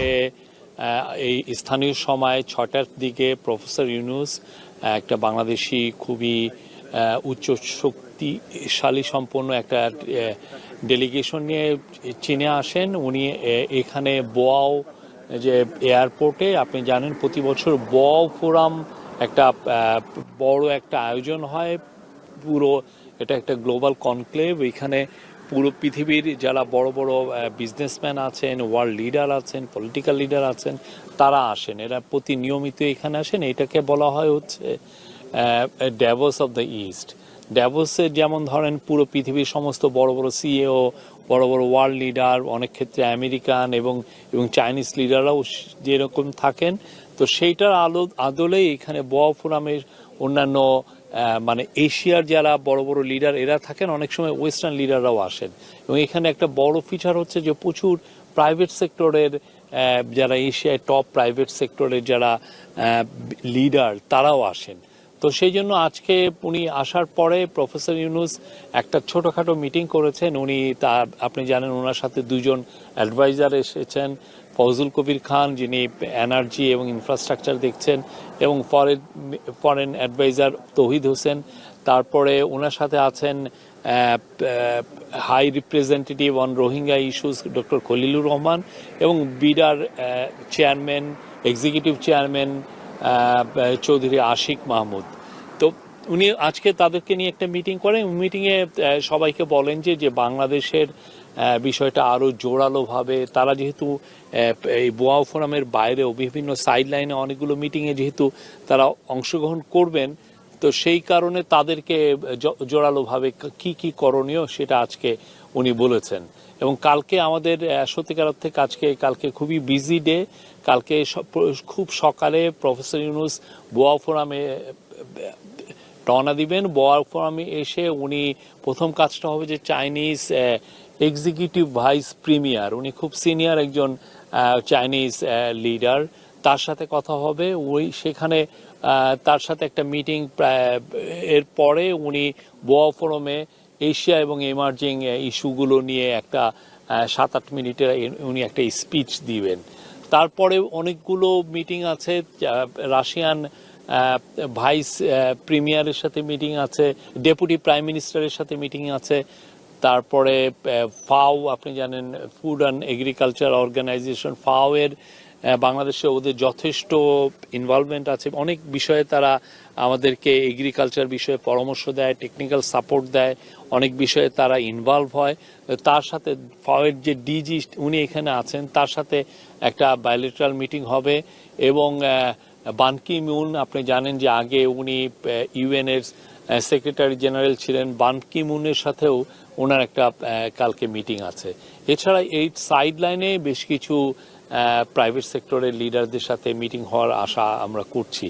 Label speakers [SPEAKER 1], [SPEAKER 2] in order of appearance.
[SPEAKER 1] আজকে এই স্থানীয় সময় ছটার দিকে প্রফেসর ইউনুস একটা বাংলাদেশি খুবই উচ্চ শক্তিশালী সম্পন্ন একটা ডেলিগেশন নিয়ে চীনে আসেন। উনি এখানে বোয়াও, যে এয়ারপোর্টে আপনি জানেন প্রতি বছর বোয়াও ফোরাম একটা বড় একটা আয়োজন হয়। পুরো, এটা একটা গ্লোবাল কনক্লেভ এখানে পুরো পৃথিবীর যারা বড় বড় বিজনেসম্যান আছেন ওয়ার্ল্ড লিডার আছেন পলিটিক্যাল লিডার আছেন, তারা আসেন। এরা প্রতি নিয়মিত এখানে আসেন। এটাকে বলা হয় হচ্ছে ড্যাভোস অফ দ্য ইস্ট ড্যাভোসে যেমন ধরেন, পুরো পৃথিবীর সমস্ত বড় বড় সিএও বড় বড় ওয়ার্ল্ড লিডার অনেক ক্ষেত্রে আমেরিকান এবং এবং চাইনিজ লিডাররাও যেরকম থাকেন। তো সেইটার আলো, আদলেই এখানে বোয়া ফোরামের অন্যান্য মানে এশিয়ার যারা বড় বড় লিডার এরা থাকেন, অনেক সময় ওয়েস্টার্ন লিডাররাও আসেন। এবং এখানে একটা বড় ফিচার হচ্ছে যে প্রচুর প্রাইভেট সেক্টরের যারা এশিয়ায় টপ প্রাইভেট সেক্টরের যারা লিডার তারাও আসেন। তো সেই জন্য আজকে উনি আসার পরে প্রফেসর ইউনুস একটা ছোটোখাটো মিটিং করেছেন। উনি তা আপনি জানেন ওনার সাথে দুজন অ্যাডভাইজার এসেছেন ফজল কবির খান যিনি এনার্জি এবং ইনফ্রাস্ট্রাকচার দেখছেন এবং foreign foreign adviser Touhid Hossain. তারপরে ওনার সাথে আছেন high representative on Rohingya issues doctor Khalilur Rahman এবং বিডার chairman, executive chairman Chowdhury Ashik Mahmud. তো উনি আজকে তাদেরকে নিয়ে একটা মিটিং করেন। মিটিংয়ে সবাইকে বলেন যে যে বাংলাদেশের বিষয়টা আরও জোরালোভাবে, তারা যেহেতু এই বোয়াও ফোরামের বাইরেও বিভিন্ন সাইড লাইনে অনেকগুলো মিটিংয়ে যেহেতু তারা অংশগ্রহণ করবেন, তো সেই কারণে তাদেরকে জোরালোভাবে কি কি করণীয় সেটা আজকে উনি বলেছেন। এবং কালকে আমাদের সত্যিকার অর্থে কাজকে, কালকে খুবই বিজি ডে কালকে খুব সকালে প্রফেসর ইউনুস বোয়া ফোরামে রওনা দিবেন। বোয়া ফোরামে এসে উনি প্রথম কাজটা হবে যে চাইনিজ এক্সিকিউটিভ ভাইস প্রিমিয়ার উনি খুব সিনিয়র একজন চাইনিজ লিডার তার সাথে কথা হবে। ওই সেখানে তার সাথে একটা মিটিং এর পরে উনি বোয়া ফোরামে এশিয়া এবং এমার্জিং ইস্যুগুলো নিয়ে একটা সাত আট মিনিটের উনি একটা স্পিচ দিবেন। তারপরে অনেকগুলো মিটিং আছে রাশিয়ান ভাইস প্রিমিয়ারের সাথে মিটিং আছে ডেপুটি প্রাইম মিনিস্টারের সাথে মিটিং আছে তারপরে ফাও আপনি জানেন ফুড অ্যান্ড এগ্রিকালচার অর্গানাইজেশন ফাও এর আহ, বাংলাদেশে ওদের যথেষ্ট ইনভলভমেন্ট আছে। অনেক বিষয়ে তারা আমাদেরকে এগ্রিকালচার বিষয়ে পরামর্শ দেয় টেকনিক্যাল সাপোর্ট দেয়, অনেক বিষয়ে তারা ইনভলভ হয়। তার সাথে ফাওয়ের যে ডিজি উনি এখানে আছেন, তার সাথে একটা বায়োলেটারাল মিটিং হবে এবং বানকি মুন, আপনি জানেন যে আগে উনি ইউএনএর সেক্রেটারি জেনারেল ছিলেন বানকি মুনের সাথেও ওনার একটা কালকে মিটিং আছে। এছাড়া এই সাইডলাইনে বেশ কিছু প্রাইভেট সেক্টরের লিডারদের সাথে মিটিং হওয়ার আশা আমরা করছি।